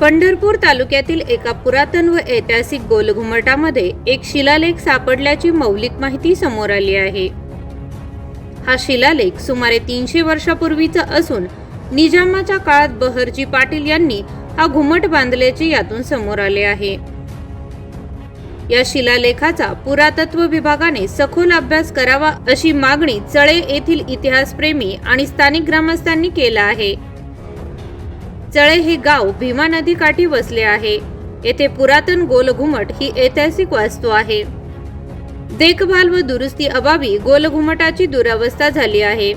पंढरपूर तालुक्यातील एका पुरातन व ऐतिहासिक गोलघुमटामध्ये एक शिलालेख सापडल्याची मौलिक माहिती समोर आली आहे. हा शिलालेख सुमारे तीनशे वर्षापूर्वीचा असून निजामाच्या काळात बहरजी पाटील यांनी हा घुमट बांधल्याचे यातून समोर आले आहे. या शिलालेखाचा पुरातत्व विभागाने सखोल अभ्यास करावा अशी मागणी चळे येथील इतिहासप्रेमी आणि स्थानिक ग्रामस्थांनी केला आहे. चळे हे गाव भीमा नदी काठी वसले आहे. येथे पुरातन गोलघुमट ही ऐतिहासिक वास्तू आहे. देखभाल व दुरुस्ती अभावी गोलघुमटाची दुरावस्था झाली आहे.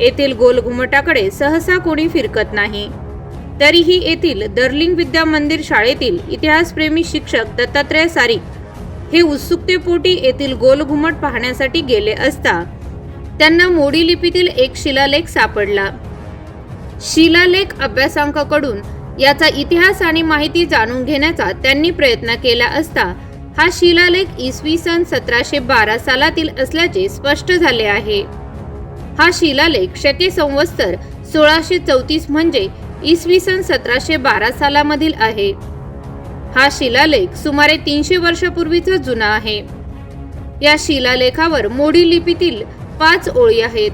येथील गोलघुमटाकडे सहसा कोणी फिरकत नाही. तरीही येथील दर्लिंग विद्या मंदिर शाळेतील इतिहासप्रेमी शिक्षक दत्तात्रय सारिक हे उत्सुकतेपोटी येथील गोलघुमट पाहण्यासाठी गेले असता त्यांना मोडी लिपीतील एक शिलालेख सापडला. शिलालेख अभ्यासांकाकडून याचा इतिहास आणि माहिती जाणून घेण्याचा त्यांनी प्रयत्न केला असता हा शिलालेख इसवी सन सतराशे बारा सालातील असल्याचे स्पष्ट झाले आहे. हा शिलालेख शके संवत्सर सोळाशे चौतीस म्हणजे इसवी सन सतराशे बारा सालामधील आहे. हा शिलालेख सुमारे तीनशे वर्षापूर्वीचा जुना आहे. या शिलालेखावर मोडी लिपीतील पाच ओळी आहेत.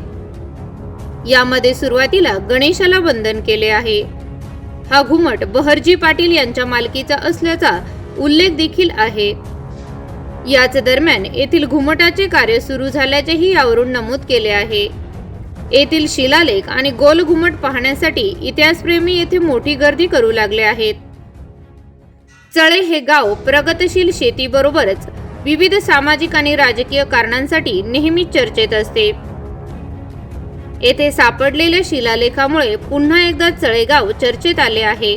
यामध्ये सुरुवातीला गणेशाला वंदन केले आहे. हा घुमट बहरजी पाटील यांच्या मालकीचा असल्याचा उल्लेख देखील आहे. याच दरम्यान येथील घुमटाचे कार्य सुरू झाल्याचेही यावरून नमूद केले आहे. येथील शिलालेख आणि गोल घुमट पाहण्यासाठी इतिहासप्रेमी येथे मोठी गर्दी करू लागले आहेत. चळे हे गाव प्रगतशील शेतीबरोबरच विविध सामाजिक आणि राजकीय कारणांसाठी नेहमीच चर्चेत असते. येथे सापडलेल्या शिलालेखामुळे पुन्हा एकदा चळेगाव चर्चेत आले आहे.